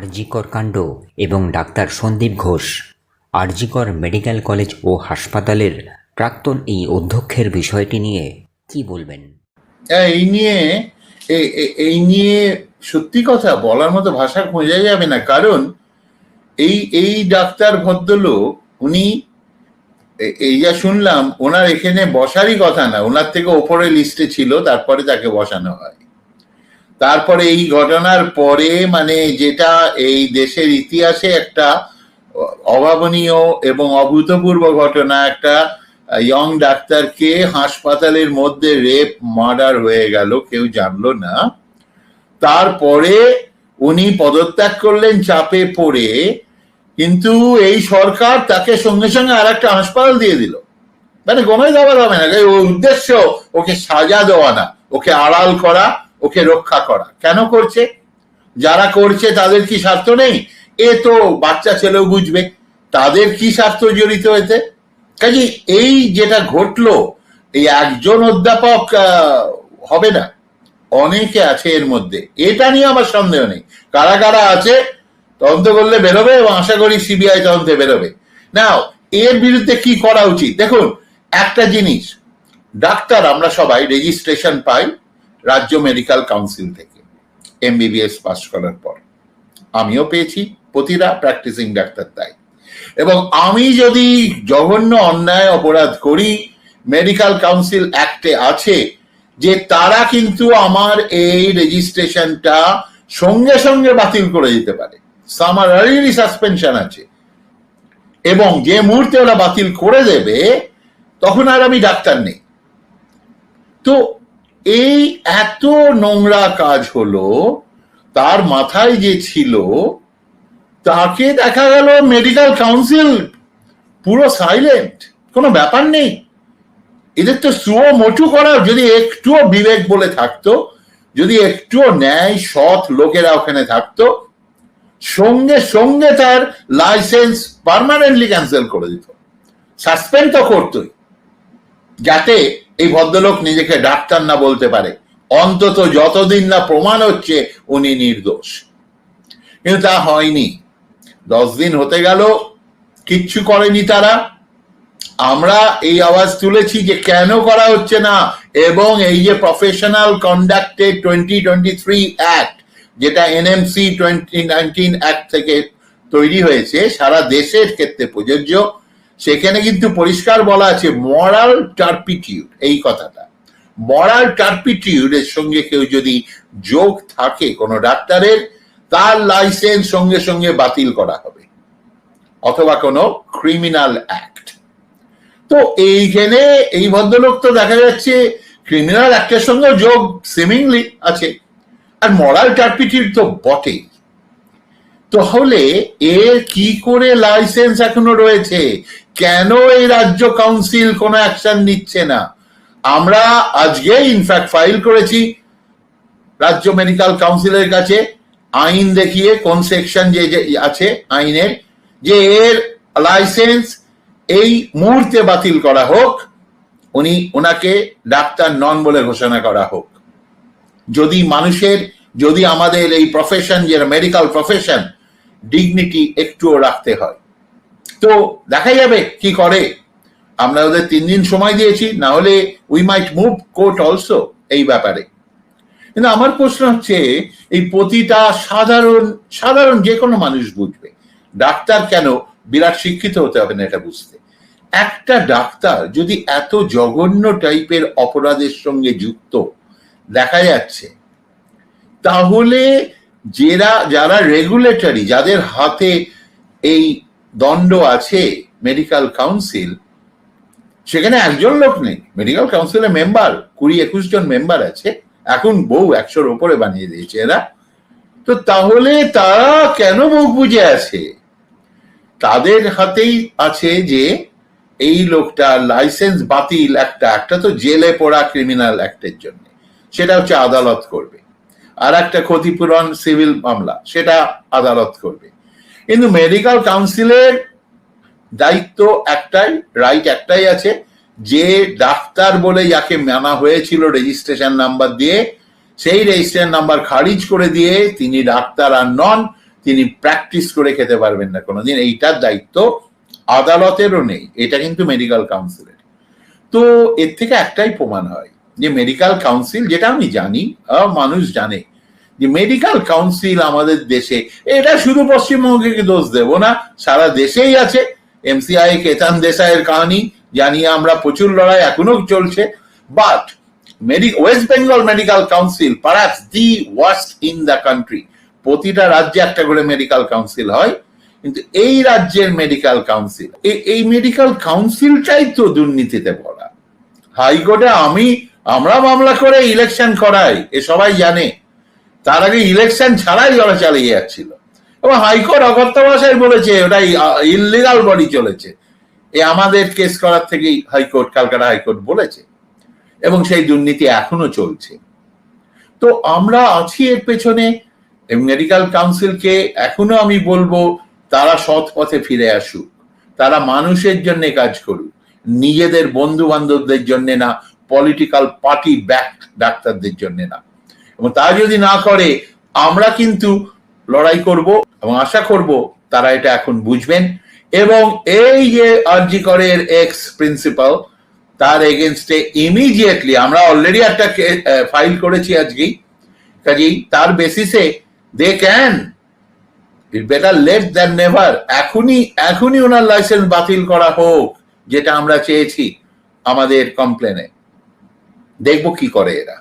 আরজিকর কাণ্ড এবং doctor Sandip Ghosh R G Kar medical college ও হাসপাতালের প্রাক্তন এই অধ্যক্ষের বিষয়টি নিয়ে কি বলবেন? হ্যাঁ, এই নিয়ে এই নিয়ে সত্যি কথা বলার মতো ভাষা খোঁজা যাবে না। কারণ এই এই ডাক্তার ভদ্রলোক উনি এই যা শুনলাম ওনার এখানে বসারই কথা না। ওনার থেকে ওপরে লিস্টে ছিল তারপরে তাকে বসানো হয়। তারপরে এই ঘটনার পরে মানে যেটা এই দেশের ইতিহাসে একটা অভাবনীয় এবং অভূতপূর্ব ঘটনা, একটা ইয়ং ডাক্তারকে হাসপাতালের মধ্যে রেপ মার্ডার হয়ে গেল, কেউ জানলো না। তারপরে উনি পদত্যাগ করলেন চাপে পড়ে, কিন্তু এই সরকার তাকে সঙ্গে সঙ্গে আর একটা হাসপাতাল দিয়ে দিল। মানে গমাই দেওয়ার হবে না উদ্দেশ্য, ওকে সাজা দেওয়া না, ওকে আড়াল করা ওকে রক্ষা করা। কেন করছে? যারা করছে তাদের কি স্বার্থ নেই? এ তো বাচ্চা ছেলেও বুঝবে। তাদের কি স্বার্থ জড়িত এতে কাজে এই যেটা ঘটলো, এই একজন অধ্যাপক হবে না। অনেকে আছে এর মধ্যে। এটা নিয়ে আমার সন্দেহ নেই। কারা কারা আছে, তদন্ত করলে বেরোবে এবং আশা করি সিবিআই তদন্তে বেরোবে। নাও, এর বিরুদ্ধে কি করা উচিত? দেখুন, একটা জিনিস। ডাক্তার আমরা সবাই রেজিস্ট্রেশন পাই। রাজ্য মেডিকেল কাউন্সিল থেকে এমবিবিএস পাস করার পর। আমিও পেয়েছি, প্রতিটা প্র্যাকটিসিং ডাক্তার তাই। এবং আমি যদি জঘন্য অন্যায় অপরাধ করি মেডিকেল কাউন্সিল অ্যাক্টে আছে যে তারা কিন্তু আমার এই রেজিস্ট্রেশনটা সঙ্গে সঙ্গে বাতিল করে দিতে পারে। সামারি সাসপেনশন আছে। এবং যে মুহূর্তে ওরা বাতিল করে দেবে, তখন আর আমি ডাক্তার নেই। তো এই এত নোংরা কাজ হলো, তার মাথায় যে ছিল, তাকে দেখা গেল মেডিকেল কাউন্সিল পুরো সাইলেন্ট কোনো ব্যাপার নেই। এদের তো সুও মোটু করা যদি একটুও বিবেক বলে থাকতো, যদি একটুও ন্যায় সৎ লোকেরা ওখানে থাকতো, সঙ্গে সঙ্গে তার লাইসেন্স পার্মানেন্টলি ক্যান্সেল করে দিত। সাসপেন্ড তো করতোই। যাতে এই ভদ্রলোক নিজেকে ডাক্তার না বলতে পারে। অন্তত যতদিন না প্রমাণ হচ্ছে, উনি নির্দোষ। কিন্তু তা হয়নি। দশ দিন হতে গেল, কিচ্ছু করেনি তারা। আমরা এই আওয়াজ তুলেছি যে কেন করা হচ্ছে না, এবং এই যে professional conducted twenty twenty three act যেটা এনএমসি টোয়েন্টি নাইনটিন অ্যাক্ট থেকে তৈরি হয়েছে, সারা দেশের ক্ষেত্রে প্রযোজ্য। সেখানে কিন্তু পরিষ্কার বলা আছে মরাল টার্পিটিউড এই কথাটা। মরাল টার্পিটিউড এর সঙ্গে কেউ যদি যোগ থাকে কোনো ডাক্তারের, তার লাইসেন্স সঙ্গে সঙ্গে বাতিল করা হবে, অথবা কোনো ক্রিমিনাল অ্যাক্ট তো এইখানে এই ভদ্রলোক তো দেখা যাচ্ছে ক্রিমিনাল অ্যাক্টের সঙ্গে যোগ সিমিংলি আছে। আর মরাল টার্পিটিউড তো বটেই। তাহলে এর কি করে লাইসেন্স এখনও রয়েছে? কেন এই রাজ্য কাউন্সিল কোনো অ্যাকশন নিচ্ছে না? আমরা আজকে ইনফ্যাক্ট ফাইল করেছি রাজ্য মেডিকেল কাউন্সিলের কাছে আইন দেখিয়ে কোন সেকশন যে আছে আইনের, যে এর লাইসেন্স এই মুহূর্তে বাতিল করা হোক, উনি ওনাকে ডাক্তার নন বলে ঘোষণা করা হোক। যদি মানুষের, যদি আমাদের এই প্রফেশন যে মেডিকেল প্রফেশন ডিগনিটি একটুও রাখতে হয়। তো দেখা যাবে কি করে? আমরা ওদের তিন দিন সময় দিয়েছি, না হলে we might move court also এই ব্যাপারে। কিন্তু আমার প্রশ্ন হচ্ছে, এই প্রতিটা সাধারণ সাধারণ যে কোনো মানুষ বুঝবে, ডাক্তার কেন বিরাট শিক্ষিত হতে হবে না এটা বুঝতে? একটা ডাক্তার যদি এত জঘন্য টাইপের অপরাধের সঙ্গে যুক্ত, দেখা যাচ্ছে, তাহলে যারা যারা রেগুলেটরি যাদের হাতে এই দণ্ড আছে মেডিকেল কাউন্সিল সেখানে একজন লোক নেই। মেডিকেল কাউন্সিলের মেম্বার কুড়ি একুশ জন মেম্বার আছে। এখন বউ একশোর ওপরে বানিয়ে দিয়েছে এরা। তো তাহলে তারা কেন মুখ বুঝে আছে? তাদের হাতেই আছে যে এই লোকটা লাইসেন্স বাতিল একটা একটা তো জেলে পড়া ক্রিমিনাল অ্যাক্টের জন্য। সেটা হচ্ছে আদালত করবে। আর একটা ক্ষতিপূরণ সিভিল মামলা, সেটা আদালত করবে। কিন্তু মেডিকেল কাউন্সিলের দায়িত্ব একটাই, রাইট একটাই আছে, যে ডাক্তার বলে যাকে মানা হয়েছিল রেজিস্ট্রেশন নাম্বার দিয়ে, সেই রেজিস্ট্রেশন নাম্বার খারিজ করে দিয়ে তিনি ডাক্তার আর নন, তিনি প্র্যাকটিস করে খেতে পারবেন না কোনোদিন। এইটার দায়িত্ব আদালতেরও নেই, এটা কিন্তু মেডিকেল কাউন্সিলের। তো এর থেকে একটাই প্রমাণ হয় যে মেডিকেল কাউন্সিল যেটা আমি জানি মানুষ জানে, যে মেডিকেল কাউন্সিল আমাদের দেশে, এটা শুধু পশ্চিমবঙ্গে কি দোষ দেব না, সারা দেশেই আছে। এমসিআই কেতান দেশাইয়ের কাহিনী জানিয়ে আমরা প্রচুর লড়াই এখনও চলছে but West Bengal medical council perhaps the worst in the country প্রতিটা রাজ্যে একটা করে মেডিকেল কাউন্সিল হয়, কিন্তু এই রাজ্যের মেডিকেল কাউন্সিল এই মেডিকেল কাউন্সিলটাই তো দুর্নীতিতে ভরা হাইকোর্টে আমি আমরা মামলা করে ইলেকশন করাই, এ সবাই জানে। তার আগে ইলেকশন ছাড়াই ওরা চালিয়ে যাচ্ছিল। এবং হাইকোর্ট অগত্যা ভাষায় বলেছে ওটাই ইলিগাল বডি চলেছে। এ আমাদের কেস করার থেকেই হাইকোর্ট ক্যালকাটা হাইকোর্ট বলেছে। এবং সেই দুর্নীতি এখনও চলছে। তো আমরা আছি এর পেছনে। মেডিকেল কাউন্সিলকে এখনও আমি বলব, তারা সৎ পথে ফিরে আসুক। তারা মানুষের জন্য কাজ করুক। নিজেদের বন্ধু বান্ধবদের জন্য না পলিটিক্যাল পার্টি ব্যাক ডাক্তারদের জন্য না। এবং তা যদি না করে, আমরা কিন্তু লড়াই করব এবং আশা করব তারা এটা এখন বুঝবেন। এবং এই যে আরজি করের এক্স প্রিন্সিপাল তার এগেনস্টে ইমিডিয়েটলি আমরা অলরেডি একটা ফাইল করেছি আজকেই। কাজেই তার বেসিসে they can it better late than never এখনই এখনই ওনার লাইসেন্স বাতিল করা হোক, যেটা আমরা চেয়েছি আমাদের কমপ্লেনে দেখব কি করে এরা